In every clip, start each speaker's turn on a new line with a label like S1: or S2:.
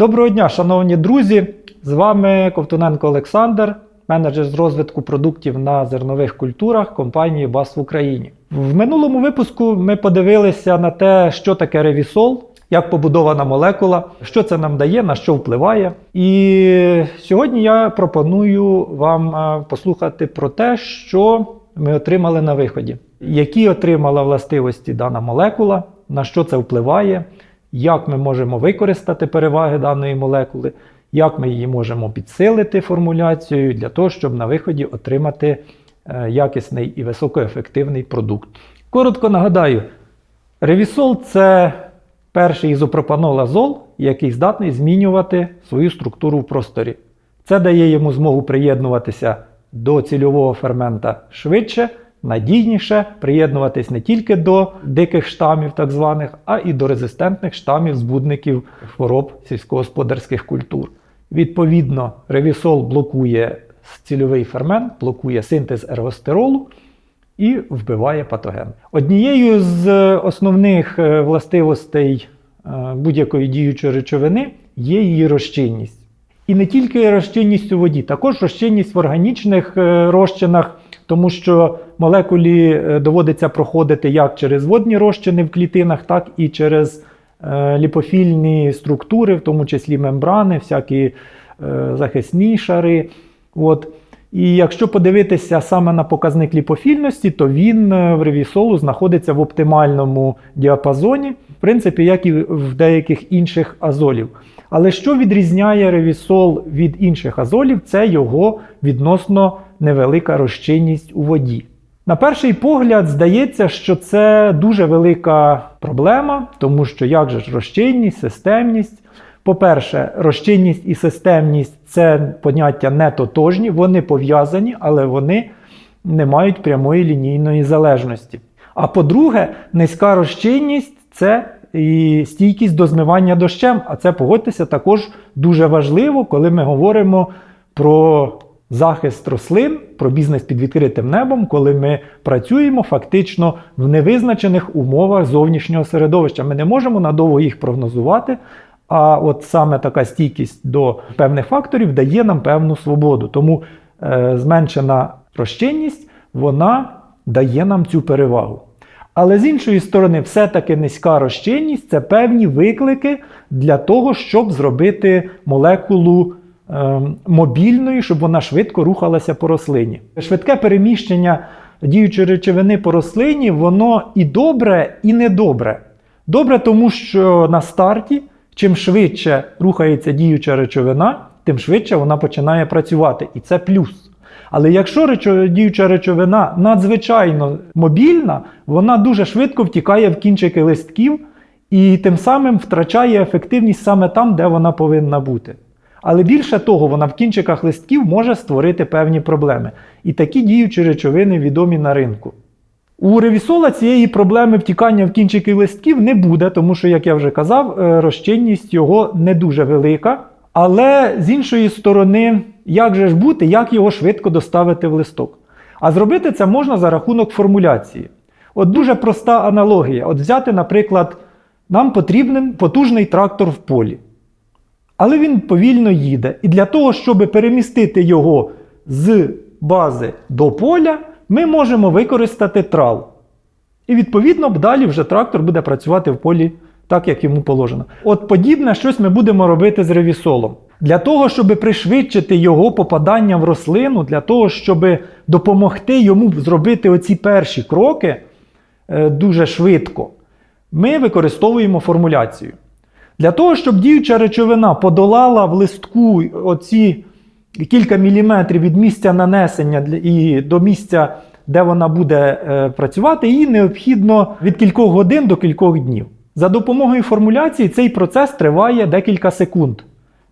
S1: Доброго дня, шановні друзі! З вами Ковтуненко Олександр, менеджер з розвитку продуктів на зернових культурах компанії БАС в Україні. В минулому випуску ми подивилися на те, що таке ревісол, як побудована молекула, що це нам дає, на що впливає. І сьогодні я пропоную вам е, послухати про те, що ми отримали на виході, які отримала властивості дана молекула, на що це впливає, як ми можемо використати переваги даної молекули, як ми її можемо підсилити формуляцією для того, щоб на виході отримати е, якісний і високоефективний продукт. Коротко нагадаю, ревісол це перший ізопропанол-азол, який здатний змінювати свою структуру в просторі. Це дає йому змогу приєднуватися до цільового фермента швидше, надійніше, приєднуватись не тільки до диких штамів, так званих, а і до резистентних штамів збудників хвороб сільськогосподарських культур. Відповідно, ревісол блокує цільовий фермент, блокує синтез ергостеролу і вбиває патоген. Однією з основних е, властивостей е, будь-якої діючої речовини є її розчинність. І не тільки розчинність у воді, також розчинність в органічних е, розчинах, тому що молекулі е, доводиться проходити як через водні розчини в клітинах, так і через е, ліпофільні структури, в тому числі мембрани, всякі е, захисні шари. От. І якщо подивитися саме на показник ліпофільності, то він в ревісолу знаходиться в оптимальному діапазоні, в принципі, як і в деяких інших азолів. Але що відрізняє ревісол від інших азолів, це його відносно невелика розчинність у воді. На перший погляд здається, що це дуже велика проблема, тому що як же ж розчинність, системність. По-перше, розчинність і системність це поняття не тотожні, вони пов'язані, але вони не мають прямої лінійної залежності. А по-друге, низька розчинність це і стійкість до змивання дощем. А це погодьтеся також дуже важливо, коли ми говоримо про захист рослин, про бізнес під відкритим небом, коли ми працюємо фактично в невизначених умовах зовнішнього середовища. Ми не можемо надовго їх прогнозувати. А от саме така стійкість до певних факторів дає нам певну свободу. Тому е, зменшена розчинність вона дає нам цю перевагу. Але з іншої сторони, все-таки низька розчинність це певні виклики для того, щоб зробити молекулу е, мобільною, щоб вона швидко рухалася по рослині. Швидке переміщення діючої речовини по рослині, воно і добре, і недобре. Добре, тому що на старті, чим швидше рухається діюча речовина, тим швидше вона починає працювати. І це плюс. Але якщо речо- діюча речовина надзвичайно мобільна, вона дуже швидко втікає в кінчики листків і тим самим втрачає ефективність саме там, де вона повинна бути. Але більше того, вона в кінчиках листків може створити певні проблеми. І такі діючі речовини відомі на ринку. У ревісола цієї проблеми втікання в кінчики листків не буде, тому що, як я вже казав, е, розчинність його не дуже велика. Але з іншої сторони, як же ж бути, як його швидко доставити в листок? А зробити це можна за рахунок формуляції. От дуже проста аналогія. От взяти, наприклад, нам потрібен потужний трактор в полі. Але він повільно їде. І для того, щоб перемістити його з бази до поля, ми можемо використати трал. І відповідно далі вже трактор буде працювати в полі так, як йому положено. От подібне щось ми будемо робити з ревісолом. Для того, щоб пришвидшити його попадання в рослину, для того, щоб допомогти йому зробити оці перші кроки е, дуже швидко, ми використовуємо формуляцію. Для того, щоб діюча речовина подолала в листку оці кілька міліметрів від місця нанесення і до місця, де вона буде е, працювати, їй необхідно від кількох годин до кількох днів. За допомогою формуляції цей процес триває декілька секунд.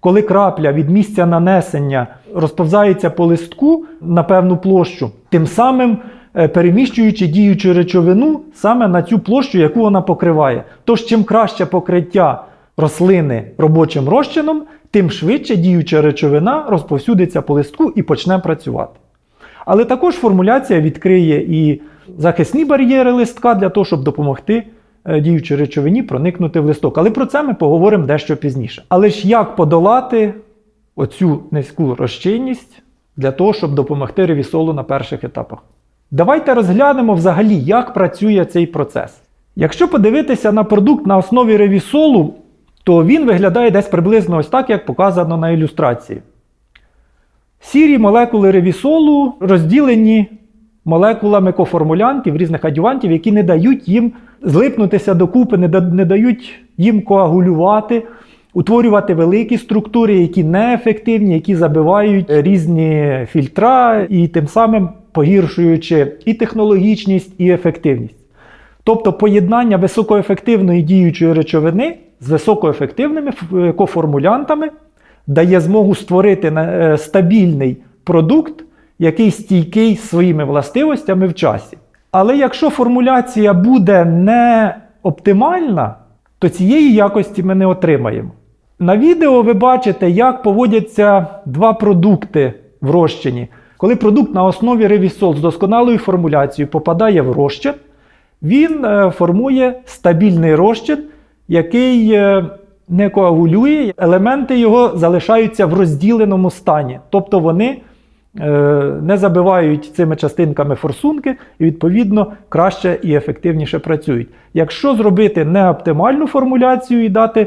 S1: Коли крапля від місця нанесення розповзається по листку на певну площу, тим самим е, переміщуючи діючу речовину саме на цю площу, яку вона покриває. Тож, чим краще покриття рослини робочим розчином, тим швидше діюча речовина розповсюдиться по листку і почне працювати. Але також формуляція відкриє і захисні бар'єри листка для того, щоб допомогти діючій речовині проникнути в листок. Але про це ми поговоримо дещо пізніше. Але ж як подолати оцю низьку розчинність для того, щоб допомогти ревісолу на перших етапах? Давайте розглянемо взагалі, як працює цей процес. Якщо подивитися на продукт на основі ревісолу, то він виглядає десь приблизно ось так, як показано на ілюстрації. Сірі молекули ревісолу розділені молекулами коформулянтів, різних адювантів, які не дають їм злипнутися докупи, не, да- не дають їм коагулювати, утворювати великі структури, які неефективні, які забивають різні фільтра і тим самим погіршуючи і технологічність, і ефективність. Тобто поєднання високоефективної діючої речовини з високоефективними коформулянтами дає змогу створити е, стабільний продукт, який стійкий своїми властивостями в часі. Але якщо формуляція буде не оптимальна, то цієї якості ми не отримаємо. На відео ви бачите, як поводяться два продукти в розчині. Коли продукт на основі ревісол з досконалою формуляцією попадає в розчин, він е, формує стабільний розчин, який е, не коагулює, елементи його залишаються в розділеному стані. Тобто вони не забивають цими частинками форсунки і, відповідно, краще і ефективніше працюють. Якщо зробити неоптимальну формуляцію і дати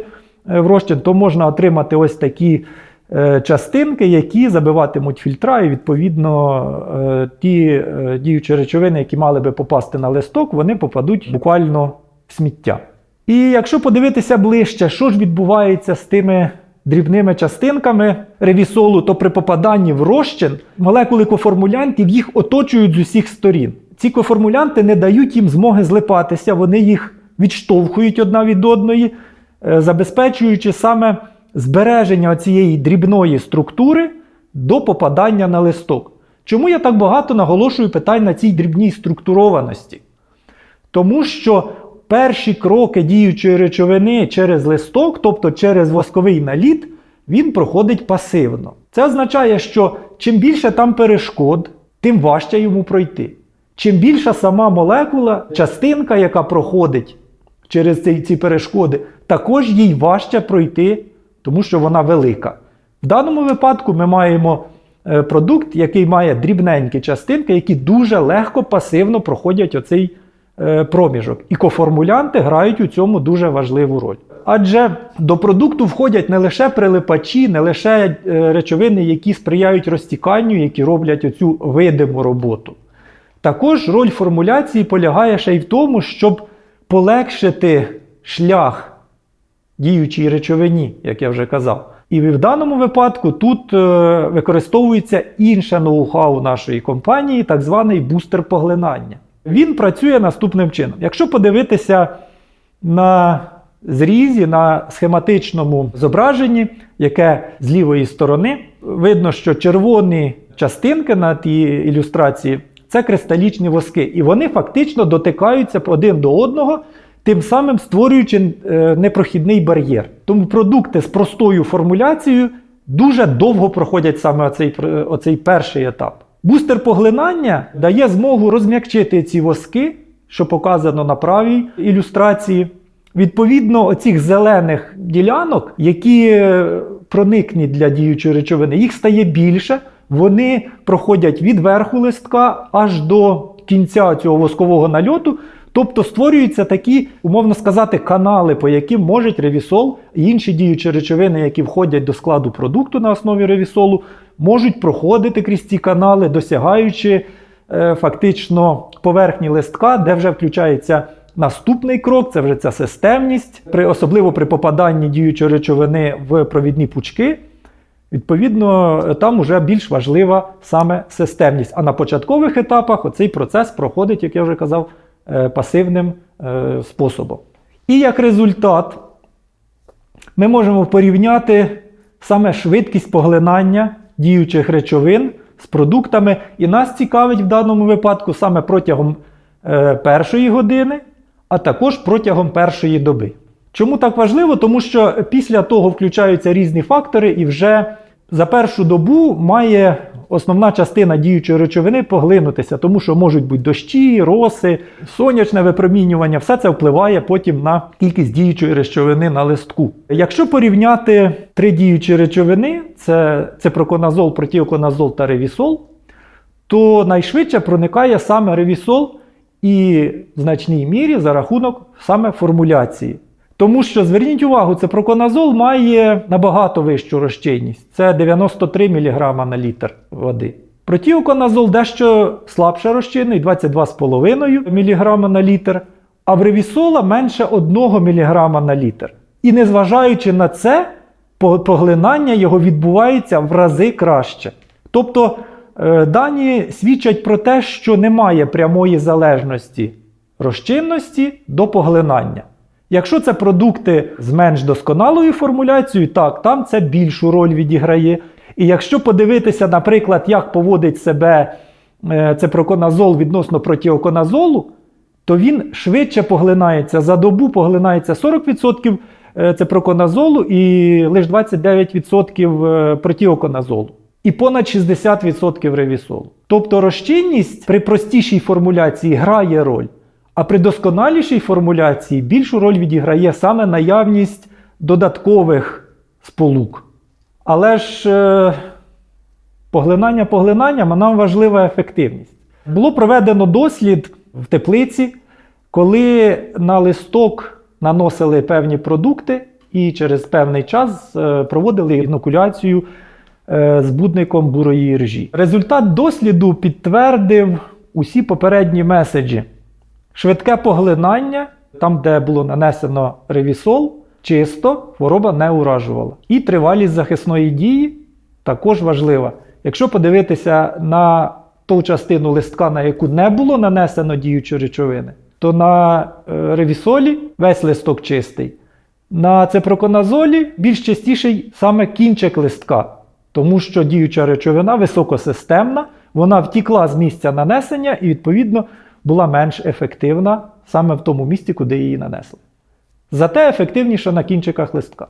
S1: е, в то можна отримати ось такі е, частинки, які забиватимуть фільтра, і відповідно е, ті е, діючі речовини, які мали би попасти на листок, вони попадуть буквально в сміття. І якщо подивитися ближче, що ж відбувається з тими дрібними частинками ревісолу, то при попаданні в розчин молекули коформулянтів їх оточують з усіх сторін. Ці коформулянти не дають їм змоги злипатися, вони їх відштовхують одна від одної, е, забезпечуючи саме збереження цієї дрібної структури до попадання на листок. Чому я так багато наголошую питань на цій дрібній структурованості? Тому що перші кроки діючої речовини через листок, тобто через восковий наліт, він проходить пасивно. Це означає, що чим більше там перешкод, тим важче йому пройти. Чим більша сама молекула, частинка, яка проходить через ці, ці перешкоди, також їй важче пройти, тому що вона велика. В даному випадку ми маємо е, продукт, який має дрібненькі частинки, які дуже легко пасивно проходять оцей проміжок. І коформулянти грають у цьому дуже важливу роль. Адже до продукту входять не лише прилипачі, не лише е, речовини, які сприяють розтіканню, які роблять оцю видиму роботу. Також роль формуляції полягає ще й в тому, щоб полегшити шлях діючій речовині, як я вже казав. І в даному випадку тут е, використовується інше ноу-хау нашої компанії, так званий бустер поглинання. Він працює наступним чином. Якщо подивитися на зрізі, на схематичному зображенні, яке з лівої сторони, видно, що червоні частинки на тій ілюстрації це кристалічні воски, і вони фактично дотикаються один до одного, тим самим створюючи е, непрохідний бар'єр. Тому продукти з простою формуляцією дуже довго проходять саме оцей, оцей перший етап. Бустер поглинання дає змогу розм'якчити ці воски, що показано на правій ілюстрації. Відповідно, оцих зелених ділянок, які е, проникні для діючої речовини, їх стає більше. Вони проходять від верху листка аж до кінця цього воскового нальоту. Тобто створюються такі, умовно сказати, канали, по яким можуть ревісол і інші діючі речовини, які входять до складу продукту на основі ревісолу, можуть проходити крізь ці канали, досягаючи е, фактично поверхні листка, де вже включається наступний крок, це вже ця системність, при, особливо при попаданні діючої речовини в провідні пучки. Відповідно, там вже більш важлива саме системність. А на початкових етапах оцей процес проходить, як я вже казав, е, пасивним е, способом. І як результат, ми можемо порівняти саме швидкість поглинання діючих речовин з продуктами. І нас цікавить в даному випадку саме протягом е, першої години, а також протягом першої доби. Чому так важливо? Тому що після того включаються різні фактори, і вже за першу добу має основна частина діючої речовини поглинутися, тому що можуть бути дощі, роси, сонячне випромінювання, все це впливає потім на кількість діючої речовини на листку. Якщо порівняти три діючі речовини: це ципроконазол, протіоконазол та ревісол, то найшвидше проникає саме ревісол і в значній мірі за рахунок саме формуляції. Тому що зверніть увагу, ципроконазол має набагато вищу розчинність. Це 93 мг на літр води. Протіоконазол дещо слабше розчинний, 22,5 мг на літр, а в ревісола менше 1 мг на літр. І незважаючи на це, поглинання його відбувається в рази краще. Тобто е, дані свідчать про те, що немає прямої залежності розчинності до поглинання. Якщо це продукти з менш досконалою формуляцією, так, там це більшу роль відіграє. І якщо подивитися, наприклад, як поводить себе е, ципроконазол відносно протіоконазолу, то він швидше поглинається. За добу поглинається 40% е, ципроконазолу і лише 29% е, протіоконазолу. І понад 60% ревісолу. Тобто розчинність при простішій формуляції грає роль, а при досконалішій формуляції більшу роль відіграє саме наявність додаткових сполук. Але ж е, поглинання поглинанням, а нам важлива ефективність. Було проведено дослід в теплиці, коли на листок наносили певні продукти і через певний час е, проводили інокуляцію е, збудником бурої ржі. Результат досліду підтвердив усі попередні меседжі. Швидке поглинання, там, де було нанесено ревісол, чисто хвороба не уражувала. І тривалість захисної дії також важлива. Якщо подивитися на ту частину листка, на яку не було нанесено діючої речовини, то на е, ревісолі весь листок чистий. На ципроконазолі більш частіший саме кінчик листка, тому що діюча речовина високосистемна, вона втікла з місця нанесення і, відповідно, була менш ефективна саме в тому місці, куди її нанесли. Зате ефективніша на кінчиках листка.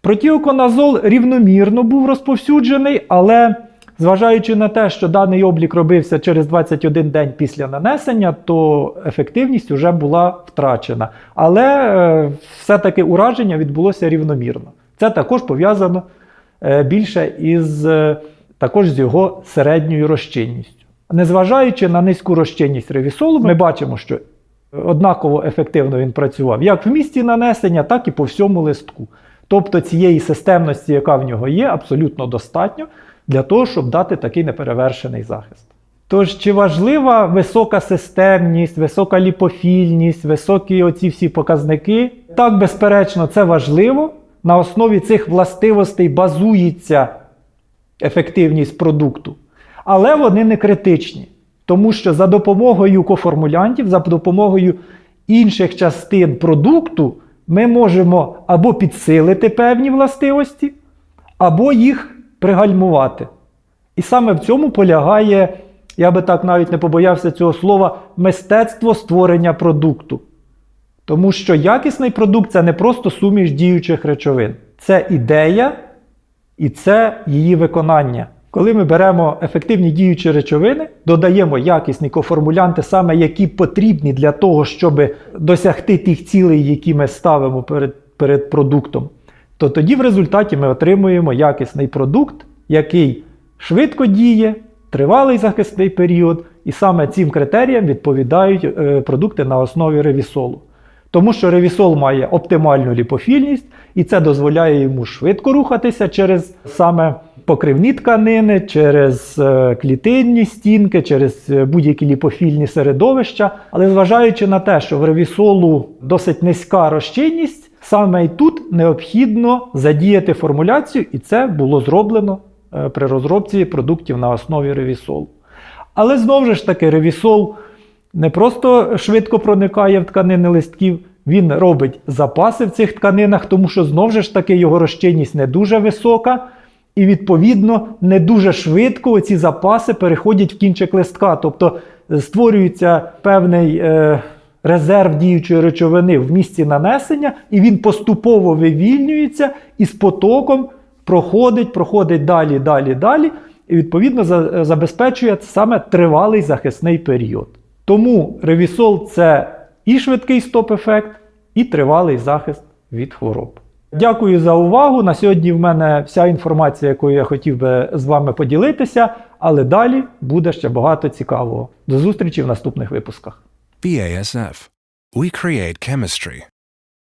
S1: Протіоконазол рівномірно був розповсюджений, але зважаючи на те, що даний облік робився через 21 день після нанесення, то ефективність вже була втрачена. Але е, все-таки ураження відбулося рівномірно. Це також пов'язано е, більше із е, також з його середньою розчинністю. Незважаючи на низьку розчинність ревісолу, ми бачимо, що однаково ефективно він працював як в місці нанесення, так і по всьому листку. Тобто цієї системності, яка в нього є, абсолютно достатньо для того, щоб дати такий неперевершений захист. Тож, чи важлива висока системність, висока ліпофільність, високі оці всі показники? Так, безперечно, це важливо. На основі цих властивостей базується ефективність продукту. Але вони не критичні, тому що за допомогою коформулянтів, за допомогою інших частин продукту ми можемо або підсилити певні властивості, або їх пригальмувати. І саме в цьому полягає, я би так навіть не побоявся цього слова, мистецтво створення продукту. Тому що якісний продукт це не просто суміш діючих речовин, це ідея і це її виконання. Коли ми беремо ефективні діючі речовини, додаємо якісні коформулянти, саме які потрібні для того, щоб досягти тих цілей, які ми ставимо перед, перед продуктом, то тоді в результаті ми отримуємо якісний продукт, який швидко діє, тривалий захисний період, і саме цим критеріям відповідають е, продукти на основі ревісолу. Тому що ревісол має оптимальну ліпофільність, і це дозволяє йому швидко рухатися через саме покривні тканини, через е, клітинні стінки, через е, будь-які ліпофільні середовища. Але зважаючи на те, що в ревісолу досить низька розчинність, саме і тут необхідно задіяти формуляцію, і це було зроблено е, при розробці продуктів на основі ревісолу. Але знову ж таки, ревісол не просто швидко проникає в тканини листків, він робить запаси в цих тканинах, тому що знову ж таки його розчинність не дуже висока, і відповідно не дуже швидко ці запаси переходять в кінчик листка. Тобто е, створюється певний е, резерв діючої речовини в місці нанесення, і він поступово вивільнюється і з потоком проходить, проходить далі, далі, далі. і відповідно за- забезпечує саме тривалий захисний період. Тому ревісол це і швидкий стоп-ефект, і тривалий захист від хвороб. Дякую за увагу. На сьогодні в мене вся інформація, якою я хотів би з вами поділитися, але далі буде ще багато цікавого. До зустрічі в наступних випусках.
S2: BASF. We create chemistry.